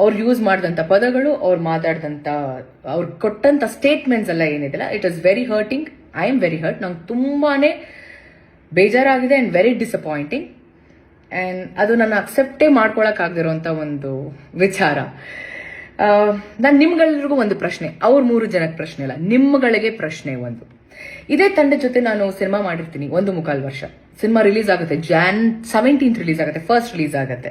ಅವ್ರು ಯೂಸ್ ಮಾಡಿದಂತ ಪದಗಳು, ಅವ್ರು ಮಾತಾಡಿದಂತ, ಅವ್ರು ಕೊಟ್ಟಂತ ಸ್ಟೇಟ್ಮೆಂಟ್ಸ್ ಎಲ್ಲ ಏನಿದೆಲ್ಲ it is very hurting I am very hurt ನಂಗೆ ತುಂಬಾನೇ ಬೇಜಾರಾಗಿದೆ ಅಂಡ್ ವೆರಿ ಡಿಸಪಾಯಿಂಟಿಂಗ್ ಆ್ಯಂಡ್ ಅದು ನಾನು ಅಕ್ಸೆಪ್ಟೇ ಮಾಡ್ಕೊಳಕ್ಕಾಗದಿರೋಂಥ ಒಂದು ವಿಚಾರ. ನಾನು ನಿಮ್ಗೆಲ್ರಿಗೂ ಒಂದು ಪ್ರಶ್ನೆ, ಅವ್ರ ಮೂರು ಜನಕ್ಕೆ ಪ್ರಶ್ನೆ ಇಲ್ಲ ನಿಮ್ಗಳಿಗೆ ಪ್ರಶ್ನೆ ಒಂದು. ಇದೇ ತಂಡ ಜೊತೆ ನಾನು ಸಿನಿಮಾ ಮಾಡಿರ್ತೀನಿ, ಒಂದು ಮುಕ್ಕಾಲು ವರ್ಷ. ಸಿನಿಮಾ ರಿಲೀಸ್ ಆಗುತ್ತೆ ಜಾನ್ ಸೆವೆಂಟೀನ್ತ್ ರಿಲೀಸ್ ಆಗುತ್ತೆ ಫಸ್ಟ್ ರಿಲೀಸ್ ಆಗುತ್ತೆ.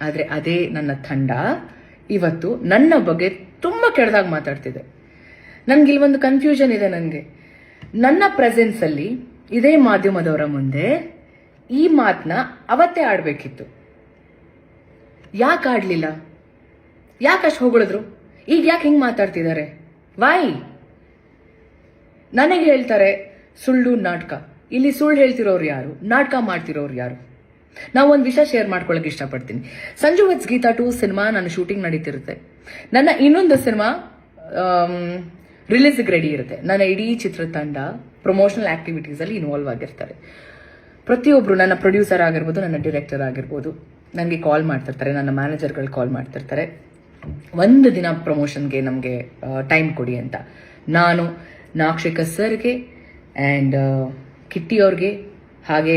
ಆದರೆ ಅದೇ ನನ್ನ ತಂಡ. ಇವತ್ತು ನನ್ನ ಬಗ್ಗೆ ತುಂಬ ಕೆಡ್ದಾಗಿ ಮಾತಾಡ್ತಿದೆ. ನನಗೆ ಇಲ್ಲಿ ಒಂದು ಕನ್ಫ್ಯೂಷನ್ ಇದೆ ನನಗೆ. ನನ್ನ ಪ್ರೆಸೆನ್ಸಲ್ಲಿ ಇದೇ ಮಾಧ್ಯಮದವರ ಮುಂದೆ ಈ ಮಾತನ್ನ ಅವತ್ತೇ ಆಡಬೇಕಿತ್ತು. ಯಾಕೆ ಆಡಲಿಲ್ಲ? ಯಾಕೆ ಅಷ್ಟು ಹೊಗಳಿದ್ರು? ಈಗ ಯಾಕೆ ಹಿಂಗೆ ಮಾತಾಡ್ತಿದ್ದಾರೆ ವಾಯ್ ನನಗೆ ಹೇಳ್ತಾರೆ ಸುಳ್ಳು ನಾಟಕ. ಇಲ್ಲಿ ಸುಳ್ಳು ಹೇಳ್ತಿರೋರು ಯಾರು? ನಾಟಕ ಮಾಡ್ತಿರೋರು ಯಾರು? ನಾವು ಒಂದು ವಿಷಯ ಶೇರ್ ಮಾಡ್ಕೊಳಕ್ ಇಷ್ಟಪಡ್ತೀನಿ. Sanju with Geetha two cinema ನನ್ನ ಶೂಟಿಂಗ್ ನಡೀತಿರುತ್ತೆ. ನನ್ನ ಇನ್ನೊಂದು ಸಿನಿಮಾ ರಿಲೀಸ್ಗೆ ರೆಡಿ ಇರುತ್ತೆ. ನನ್ನ ಇಡೀ ಚಿತ್ರತಂಡ ಪ್ರಮೋಷನಲ್ ಆಕ್ಟಿವಿಟೀಸ್ ಅಲ್ಲಿ ಇನ್ವಾಲ್ವ್ ಆಗಿರ್ತಾರೆ. ಪ್ರತಿಯೊಬ್ರು ನನ್ನ ಪ್ರೊಡ್ಯೂಸರ್ ಆಗಿರ್ಬೋದು, ನನ್ನ ಡಿರೆಕ್ಟರ್ ಆಗಿರ್ಬೋದು, ನನಗೆ ಕಾಲ್ ಮಾಡ್ತಿರ್ತಾರೆ, ನನ್ನ ಮ್ಯಾನೇಜರ್ಗಳು ಕಾಲ್ ಮಾಡ್ತಿರ್ತಾರೆ. ಒಂದು ದಿನ ಪ್ರಮೋಷನ್ಗೆ ನಮಗೆ ಟೈಮ್ ಕೊಡಿ ಅಂತ. ನಾನು, ನಾಕ್ಷಿಕ ಸರ್ಗೆ ಆ್ಯಂಡ್ ಕಿಟ್ಟಿ ಅವ್ರಿಗೆ, ಹಾಗೆ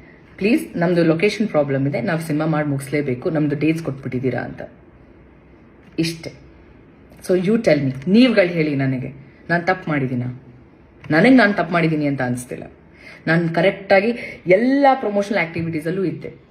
ಪ್ಲೀಸ್ ನಮ್ದು ಲೊಕೇಶನ್ ಪ್ರಾಬ್ಲಮ್ ಇದೆ. ನಾವು ಸಿನಿಮಾ ಮಾಡಿ ಮುಗಿಸ್ಲೇಬೇಕು. ನಮ್ದು ಡೇಟ್ಸ್ ಕೊಟ್ಬಿಟ್ಟಿದ್ದೀರಾ ಅಂತ. ಇಷ್ಟೆ. ಸೊ ಯು ಟೆಲ್ ಮಿ ನೀವುಗಳು ಹೇಳಿ ನನಗೆ. ನಾನು ತಪ್ಪು ಮಾಡಿದ್ದೀನ? ನನಗೆ ನಾನು ತಪ್ಪು ಮಾಡಿದ್ದೀನಿ ಅಂತ ಅನಿಸ್ತಿಲ್ಲ. ನಾನು ಕರೆಕ್ಟಾಗಿ ಎಲ್ಲ ಪ್ರಮೋಷನಲ್ ಆಕ್ಟಿವಿಟೀಸಲ್ಲೂ ಇದ್ದೆ.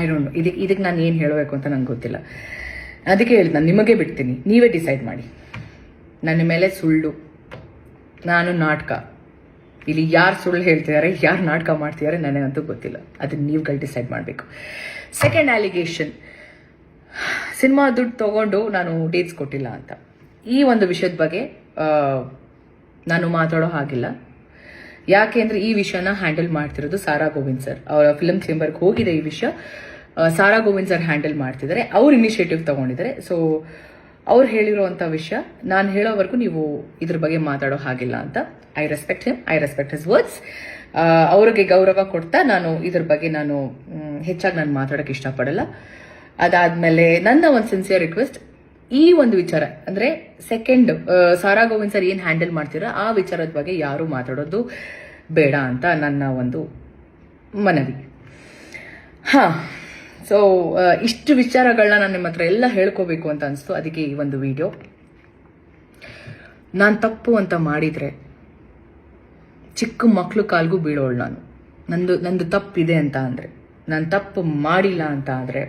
ಐ ಡೋಂಟ್ ನೋ ಇದಕ್ಕೆ ಇದಕ್ಕೆ ನಾನು ಏನು ಹೇಳಬೇಕು ಅಂತ ನಂಗೆ ಗೊತ್ತಿಲ್ಲ. ಅದಕ್ಕೆ ಹೇಳ್ತೀನಿ ನಾನು ನಿಮಗೆ ಬಿಡ್ತೀನಿ. ನೀವೇ ಡಿಸೈಡ್ ಮಾಡಿ. ನನ್ನ ಮೇಲೆ ಸುಳ್ಳು. ನಾನು ನಾಟಕ. ಇಲ್ಲಿ ಯಾರು ಸುಳ್ಳು ಹೇಳ್ತಿದ್ದಾರೆ, ಯಾರು ನಾಟಕ ಮಾಡ್ತಿದ್ದಾರೆ ನನಗಂತೂ ಗೊತ್ತಿಲ್ಲ. ಅದನ್ನ ನೀವುಗಳು ಡಿಸೈಡ್ ಮಾಡಬೇಕು. ಸೆಕೆಂಡ್ ಅಲಿಗೇಷನ್ ಸಿನಿಮಾ ದುಡ್ಡು ತೊಗೊಂಡು ನಾನು ಡೇಟ್ಸ್ ಕೊಟ್ಟಿಲ್ಲ ಅಂತ. ಈ ಒಂದು ವಿಷಯದ ಬಗ್ಗೆ ನಾನು ಮಾತಾಡೋ ಹಾಗಿಲ್ಲ. ಯಾಕೆ ಅಂದರೆ ಈ ವಿಷಯನ ಹ್ಯಾಂಡಲ್ ಮಾಡ್ತಿರೋದು ಸಾರಾ ಗೋವಿಂದ್ ಸರ್ ಅವರ ಫಿಲಮ್ ಚೇಂಬರ್ಗೆ ಹೋಗಿದೆ ಈ ವಿಷಯ. ಸಾರಾ ಗೋವಿಂದ್ ಸರ್ ಹ್ಯಾಂಡಲ್ ಮಾಡ್ತಿದ್ದಾರೆ. ಅವ್ರ ಇನಿಷಿಯೇಟಿವ್ ತಗೊಂಡಿದ್ದಾರೆ. ಸೊ ಅವ್ರು ಹೇಳಿರುವಂತ ವಿಷಯ, ನಾನು ಹೇಳೋವರೆಗೂ ನೀವು ಇದ್ರ ಬಗ್ಗೆ ಮಾತಾಡೋ ಹಾಗಿಲ್ಲ ಅಂತ. I respect him I respect his words ಅವ್ರಿಗೆ ಗೌರವ ಕೊಡ್ತಾ ನಾನು ಇದ್ರ ಬಗ್ಗೆ ನಾನು ಹೆಚ್ಚಾಗಿ ನಾನು ಮಾತಾಡೋಕೆ ಇಷ್ಟಪಡಲ್ಲ. ಅದಾದ್ಮೇಲೆ ನನ್ನ ಒಂದು ಸಿನ್ಸಿಯರ್ ರಿಕ್ವೆಸ್ಟ್ ಈ ಒಂದು ವಿಚಾರ, ಅಂದ್ರೆ ಸೆಕೆಂಡ್ ಸಾರಾ ಗೋವಿಂದ್ ಸರ್ ಏನ್ ಹ್ಯಾಂಡಲ್ ಮಾಡ್ತೀರಾ, ಆ ವಿಚಾರದ ಬಗ್ಗೆ ಯಾರು ಮಾತಾಡೋದು ಬೇಡ ಅಂತ ನನ್ನ ಒಂದು ಮನವಿ. ಹಾ ಸೊ ಇಷ್ಟು ವಿಚಾರಗಳನ್ನ ನಾನು ನಿಮ್ಮ ಹತ್ರ ಎಲ್ಲ ಹೇಳ್ಕೋಬೇಕು ಅಂತ ಅನಿಸ್ತು, ಅದಕ್ಕೆ ಈ ಒಂದು ವಿಡಿಯೋ ನಾನು ತಪ್ಪು ಅಂತ ಮಾಡಿದರೆ ಚಿಕ್ಕ ಮಕ್ಕಳು ಕಾಲ್ಗೂ ಬೀಳೋಳು ನಾನು. ನಂದು ನಂದು ತಪ್ಪಿದೆ ಅಂತ ಅಂದರೆ, ನಾನು ತಪ್ಪು ಮಾಡಿಲ್ಲ ಅಂತ ಆದರೆ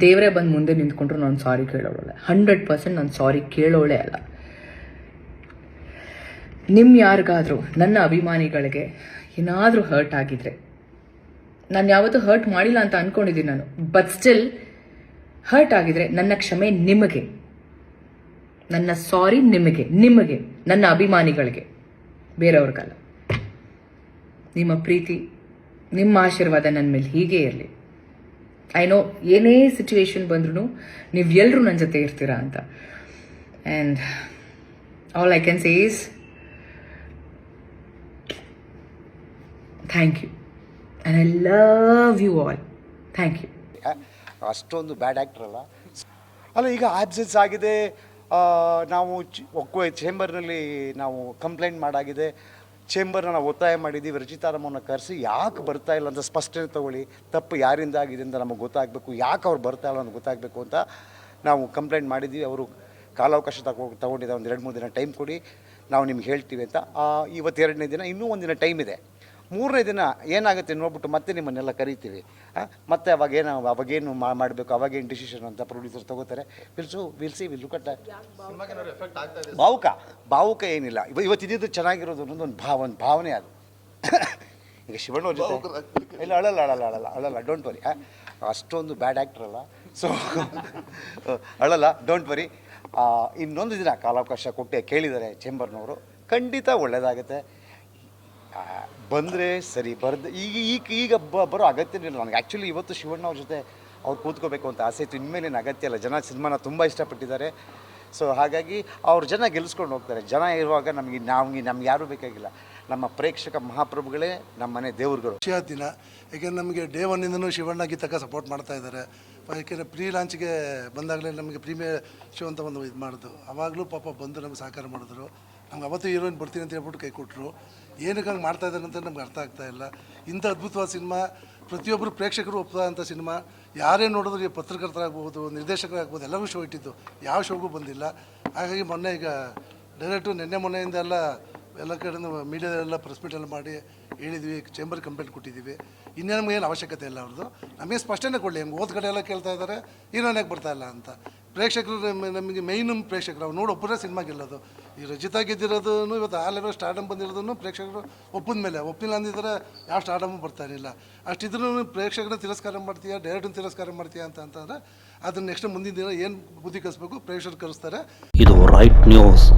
ದೇವರೇ ಬಂದು ಮುಂದೆ ನಿಂತ್ಕೊಂಡ್ರು ನಾನು ಸಾರಿ ಕೇಳೋಳೆ ಹಂಡ್ರೆಡ್ ಪರ್ಸೆಂಟ್ ನಾನು ಸಾರಿ ಕೇಳೋಳೆ ಅಲ್ಲ. ನಿಮ್ಮ ಯಾರಿಗಾದರೂ, ನನ್ನ ಅಭಿಮಾನಿಗಳಿಗೆ ಏನಾದರೂ ಹರ್ಟ್ ಆಗಿದ್ರೆ, ನಾನು ಯಾವತ್ತೂ ಹರ್ಟ್ ಮಾಡಿಲ್ಲ ಅಂತ ಅನ್ಕೊಂಡಿದ್ದೀನಿ ನಾನು ಬಟ್ ಸ್ಟಿಲ್ ಹರ್ಟ್ ಆಗಿದ್ರೆ ನನ್ನ ಕ್ಷಮೆ ನಿಮಗೆ. ನನ್ನ ಸಾರಿ ನಿಮಗೆ ನಿಮಗೆ, ನನ್ನ ಅಭಿಮಾನಿಗಳಿಗೆ, ಬೇರೆಯವ್ರಿಗಲ್ಲ. ನಿಮ್ಮ ಪ್ರೀತಿ, ನಿಮ್ಮ ಆಶೀರ್ವಾದ ನನ್ನ ಮೇಲೆ ಹೀಗೇ ಇರಲಿ. ಐ ನೋ ಏನೇ ಸಿಚುವೇಶನ್ ಬಂದ್ರೂ ನೀವು ಎಲ್ಲರೂ ನನ್ನ ಜೊತೆ ಇರ್ತೀರಾ ಅಂತ. And all I can say is thank you and I love you all thank you ಅಷ್ಟೊಂದು ಬ್ಯಾಡ್ ಆ್ಯಕ್ಟರ್ ಅಲ್ಲ. ಅಲ್ಲ, ಈಗ ಆಬ್ಸೆನ್ಸ್ ಆಗಿದೆ ನಾವು ಚೇಂಬರ್ನಲ್ಲಿ ನಾವು ಕಂಪ್ಲೇಂಟ್ ಮಾಡಾಗಿದೆ. ಚೇಂಬರ್ನ ನಾವು ಒತ್ತಾಯ ಮಾಡಿದ್ದೀವಿ ರಚಿತಾರಾಮನ್ನ ಕರೆಸಿ ಯಾಕೆ ಬರ್ತಾ ಇಲ್ಲ ಅಂತ ಸ್ಪಷ್ಟನೆ ತಗೊಳ್ಳಿ. ತಪ್ಪು ಯಾರಿಂದ ಆಗಿದೆ ಅಂತ ನಮಗೆ ಗೊತ್ತಾಗಬೇಕು ಯಾಕೆ ಅವ್ರು ಬರ್ತಾ ಇಲ್ಲ ಅಂತ ಗೊತ್ತಾಗಬೇಕು ಅಂತ ನಾವು ಕಂಪ್ಲೇಂಟ್ ಮಾಡಿದ್ದೀವಿ. ಅವರು ಕಾಲಾವಕಾಶ ತಗೋ ತಗೊಂಡಿದ್ದ ಒಂದು ಎರಡು ಮೂರು ದಿನ ಟೈಮ್ ಕೊಡಿ ನಾವು ನಿಮ್ಗೆ ಹೇಳ್ತೀವಿ ಅಂತ. ಆ, ಇವತ್ತು ಎರಡನೇ ದಿನ ಇನ್ನೂ ಒಂದಿನ ಟೈಮ್ ಇದೆ. ಮೂರನೇ ದಿನ ಏನಾಗುತ್ತೆ ನೋಡ್ಬಿಟ್ಟು ಮತ್ತೆ ನಿಮ್ಮನ್ನೆಲ್ಲ ಕರಿತೀವಿ. ಮತ್ತೆ ಮತ್ತೆ ಅವಾಗೇನು ಅವಾಗೇನು ಮಾಡಬೇಕು ಅವಾಗೇನು ಡಿಸಿಷನ್ ಅಂತ ಪ್ರೊಡ್ಯೂಸರ್ ತಗೋತಾರೆ. ವಿಲ್ಸು ವಿಲ್ಸಿ ವಿಲ್ ಕಟ್ಟ ಭಾವುಕ ಭಾವುಕ ಏನಿಲ್ಲ. ಇವ ಇವತ್ತು ಇದ್ದಿದ್ದು ಚೆನ್ನಾಗಿರೋದು ಅನ್ನೋದು ಒಂದು ಭಾವ ಒಂದು ಭಾವನೆ ಅದು. ಈಗ ಶಿವಣ್ಣ ಜೊತೆ ಇಲ್ಲ ಅಳಲ್ಲ ಅಳಲ್ಲ ಅಳಲ್ಲ ಅಳಲ್ಲ ಡೋಂಟ್ ವರಿ ಅಷ್ಟೊಂದು ಬ್ಯಾಡ್ ಆ್ಯಕ್ಟರ್ ಅಲ್ಲ. ಸೊ ಅಳಲ್ಲ ಡೋಂಟ್ ವರಿ ಇನ್ನೊಂದು ದಿನ ಕಾಲಾವಕಾಶ ಕೊಟ್ಟೆ ಕೇಳಿದ್ದಾರೆ ಚೇಂಬರ್ನವರು ಖಂಡಿತ ಒಳ್ಳೆಯದಾಗುತ್ತೆ ಬಂದರೆ ಸರಿ, ಬರ್ದು, ಈಗ ಈಗ ಈಗ ಬ, ಬರೋ ಅಗತ್ಯನಿಲ್ಲ ನನಗೆ. ಆ್ಯಕ್ಚುಲಿ ಇವತ್ತು ಶಿವಣ್ಣ ಅವ್ರ ಜೊತೆ ಅವ್ರು ಕೂತ್ಕೋಬೇಕು ಅಂತ ಆಸೆ ಇತ್ತು. ಇನ್ಮೇಲೇನು ಅಗತ್ಯ ಇಲ್ಲ. ಜನ ಸಿನಿಮಾನ ತುಂಬ ಇಷ್ಟಪಟ್ಟಿದ್ದಾರೆ. ಸೊ ಹಾಗಾಗಿ ಅವ್ರು ಜನ ಗೆಲ್ಲಿಸ್ಕೊಂಡು ಹೋಗ್ತಾರೆ. ಜನ ಇರುವಾಗ ನಮಗೆ ನಮಗೆ ನಮ್ಗೆ ಯಾರೂ ಬೇಕಾಗಿಲ್ಲ. ನಮ್ಮ ಪ್ರೇಕ್ಷಕ ಮಹಾಪ್ರಭುಗಳೇ ನಮ್ಮ ಮನೆ ದೇವ್ರುಗಳು. ಖುಷಿಯ ದಿನ. ಯಾಕೆಂದ್ರೆ ನಮಗೆ ಡೇ ಒನ್ನಿಂದನೂ ಶಿವಣ್ಣ ಗೀತಕ್ಕ ಸಪೋರ್ಟ್ ಮಾಡ್ತಾ ಇದ್ದಾರೆ. ಯಾಕೆಂದರೆ ಪ್ರೀ ಲಾಂಚ್ಗೆ ಬಂದಾಗಲೇ ನಮಗೆ ಪ್ರೀಮಿಯರ್ ಶೋ ಅಂತ ಒಂದು ಇದು ಮಾಡಿದ್ರು ಅವಾಗಲೂ ಪಾಪ ಬಂದು ನಮಗೆ ಸಹಕಾರ ಮಾಡಿದ್ರು. ನಮ್ಗೆ ಅವತ್ತು ಹೀರೋಯಿನ್ ಬರ್ತೀನಿ ಅಂತ ಹೇಳ್ಬಿಟ್ಟು ಕೈ ಕೊಟ್ಟರು ಏನಕ್ಕೆ ಹಂಗೆ ಮಾಡ್ತಾ ಇದ್ದಾರೆ ಅಂತ ನಮ್ಗೆ ಅರ್ಥ ಆಗ್ತಾ ಇಲ್ಲ. ಇಂಥ ಅದ್ಭುತವಾದ ಸಿನಿಮಾ, ಪ್ರತಿಯೊಬ್ಬರು ಪ್ರೇಕ್ಷಕರು ಒಪ್ಪದಂಥ ಸಿನಿಮಾ, ಯಾರೇ ನೋಡಿದ್ರು ಈ ಪತ್ರಕರ್ತರಾಗ್ಬೋದು, ನಿರ್ದೇಶಕರಾಗ್ಬೋದು, ಎಲ್ಲವೂ ಶೋ ಇಟ್ಟಿದ್ದು. ಯಾವ ಶೋಗೂ ಬಂದಿಲ್ಲ. ಹಾಗಾಗಿ ಮೊನ್ನೆ ಈಗ ಡೈರೆಕ್ಟು ನಿನ್ನೆ ಮೊನ್ನೆಯಿಂದ ಎಲ್ಲ ಎಲ್ಲ ಕಡೆಯಿಂದ ಮೀಡಿಯಾದಲ್ಲೆಲ್ಲ ಪ್ರೆಸ್ ಮೀಟ್ ಎಲ್ಲ ಮಾಡಿ ಹೇಳಿದ್ವಿ ಚೇಂಬರ್ ಕಂಪ್ಲೇಂಟ್ ಕೊಟ್ಟಿದ್ದೀವಿ. ಇನ್ನೇ ಏನು ಅವಶ್ಯಕತೆ ಇಲ್ಲ ಅವ್ರದ್ದು. ನಮಗೆ ಸ್ಪಷ್ಟನೆ ಕೊಡಲಿ, ಹಂಗೆ ಓದ್ ಕಡೆ ಎಲ್ಲ ಕೇಳ್ತಾ ಇದ್ದಾರೆ ಯಾಕೆ ಬರ್ತಾ ಇಲ್ಲ ಅಂತ. ಪ್ರೇಕ್ಷಕರು ನಮ್- ನಮಗೆ ಮೇಯ್ನ್ ಪ್ರೇಕ್ಷಕರು. ಅವ್ರು ನೋಡಿ ಒಬ್ಬರೇ ಸಿನಿಮಾ ಗೆಲ್ಲೋದು. ಈ ರಚಿತಾ ಗೆದ್ದಿರೋದು ಇವತ್ತು ಆ ಲೆವೆಲ್ ಸ್ಟಾರ್ಡಮ್ ಬಂದಿರೋದನ್ನು ಪ್ರೇಕ್ಷಕರು ಒಪ್ಪಿದ ಮೇಲೆ ಒಪ್ಪಿಲ್ಲ ಅಂದಿದ್ರೆ ಯಾವ ಸ್ಟಾರ್ಡಮ್ ಬರ್ತಾ ಇರಲಿಲ್ಲ. ಅಷ್ಟಿದ್ರೂ ಪ್ರೇಕ್ಷಕರನ್ನ ತಿರಸ್ಕಾರ ಮಾಡ್ತೀಯಾ ಡೈರೆಕ್ಟನ್ನು ತಿರಸ್ಕಾರ ಮಾಡ್ತೀಯಾ ಅಂತ ಅಂತಂದರೆ, ಅದನ್ನ ನೆಕ್ಸ್ಟ್ ಮುಂದಿನ ದಿನ ಏನು ಬುದ್ಧಿ ಕಲಿಸ್ಬೇಕು ಪ್ರೇಕ್ಷಕರು ಕಲಿಸ್ತಾರೆ ಇದು ರೈಟ್ ನ್ಯೂಸ್